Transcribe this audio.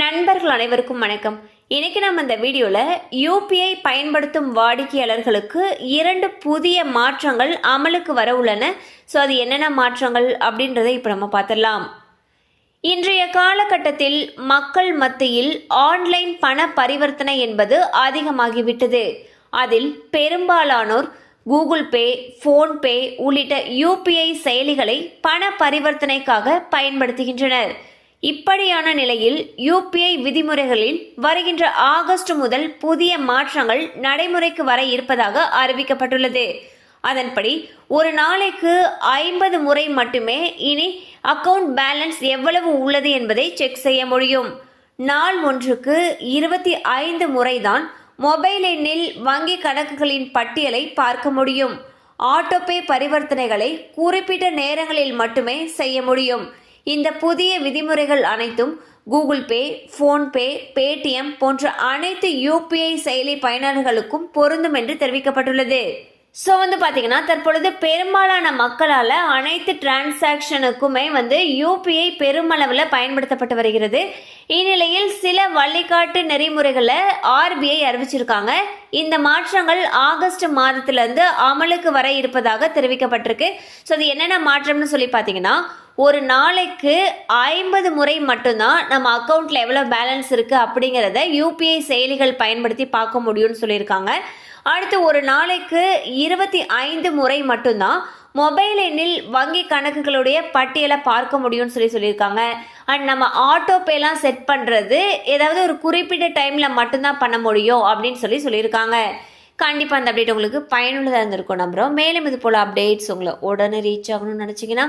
நண்பர்கள் அனைவருக்கும் வணக்கம். இன்னைக்கு நம்ம இந்த வீடியோவில் யூபிஐ பயன்படுத்தும் வாடிக்கையாளர்களுக்கு இரண்டு புதிய மாற்றங்கள் அமலுக்கு வர உள்ளன. ஸோ அது என்னென்ன மாற்றங்கள் அப்படின்றத இப்போ நம்ம பார்த்துடலாம். இன்றைய காலகட்டத்தில் மக்கள் மத்தியில் ஆன்லைன் பண பரிவர்த்தனை என்பது அதிகமாகிவிட்டது. அதில் பெரும்பாலானோர் கூகுள் பே ஃபோன்பே உள்ளிட்ட யூபிஐ செயலிகளை பண பரிவர்த்தனைக்காக பயன்படுத்துகின்றனர். இப்படியான நிலையில் யூபிஐ விதிமுறைகளில் வருகின்ற ஆகஸ்ட் முதல் புதிய மாற்றங்கள் நடைமுறைக்கு வர இருப்பதாக அறிவிக்கப்பட்டுள்ளது. அதன்படி ஒரு நாளைக்கு ஐம்பது முறை மட்டுமே இனி அக்கவுண்ட் பேலன்ஸ் எவ்வளவு உள்ளது என்பதை செக் செய்ய முடியும். நாள் ஒன்றுக்கு இருபத்தி ஐந்து முறைதான் மொபைல் எண்ணில் வங்கி கணக்குகளின் பட்டியலை பார்க்க முடியும். ஆட்டோபே பரிவர்த்தனைகளை குறிப்பிட்ட நேரங்களில் மட்டுமே செய்ய முடியும். இந்த புதிய விதிமுறைகள் அனைத்தும் கூகுள் பே ஃபோன்பே பேடிஎம் போன்ற அனைத்து யூபிஐ செயலி பயனர்களுக்கும் பொருந்தும் என்று தெரிவிக்கப்பட்டுள்ளது. ஸோ வந்து பார்த்தீங்கன்னா தற்பொழுது பெரும்பாலான மக்களால் அனைத்து டிரான்சாக்ஷனுக்குமே வந்து யூபிஐ பெருமளவில் பயன்படுத்தப்பட்டு வருகிறது. இந்நிலையில் சில வழிகாட்டு நெறிமுறைகளை ஆர்பிஐ அறிவிச்சிருக்காங்க. இந்த மாற்றங்கள் ஆகஸ்ட் மாதத்திலிருந்து அமலுக்கு வர இருப்பதாக தெரிவிக்கப்பட்டிருக்கு. ஸோ அது என்னென்ன மாற்றம்னு சொல்லி பார்த்தீங்கன்னா ஒரு நாளைக்கு ஐம்பது முறை மட்டும்தான் நம்ம அக்கௌண்ட்டில் எவ்வளோ பேலன்ஸ் இருக்குது அப்படிங்கிறத யூபிஐ செயலிகள் பயன்படுத்தி பார்க்க முடியும்னு சொல்லியிருக்காங்க. அடுத்து ஒரு நாளைக்கு இருபத்தி ஐந்து முறை மட்டும்தான் மொபைல் எண்ணில் வங்கி கணக்குகளுடைய பட்டியலை பார்க்க முடியும்னு சொல்லி சொல்லியிருக்காங்க. அண்ட் நம்ம ஆட்டோ பேலாம் செட் பண்ணுறது ஏதாவது ஒரு குறிப்பிட்ட டைமில் மட்டும்தான் பண்ண முடியும் அப்படின்னு சொல்லி சொல்லியிருக்காங்க. கண்டிப்பாக அந்த அப்டேட் உங்களுக்கு பயனுள்ளதாக இருந்திருக்கும் நம்புகிறோம் மேலும் இது போல் அப்டேட்ஸ் உங்களை உடனே ரீச் ஆகணும்னு நினச்சிங்கன்னா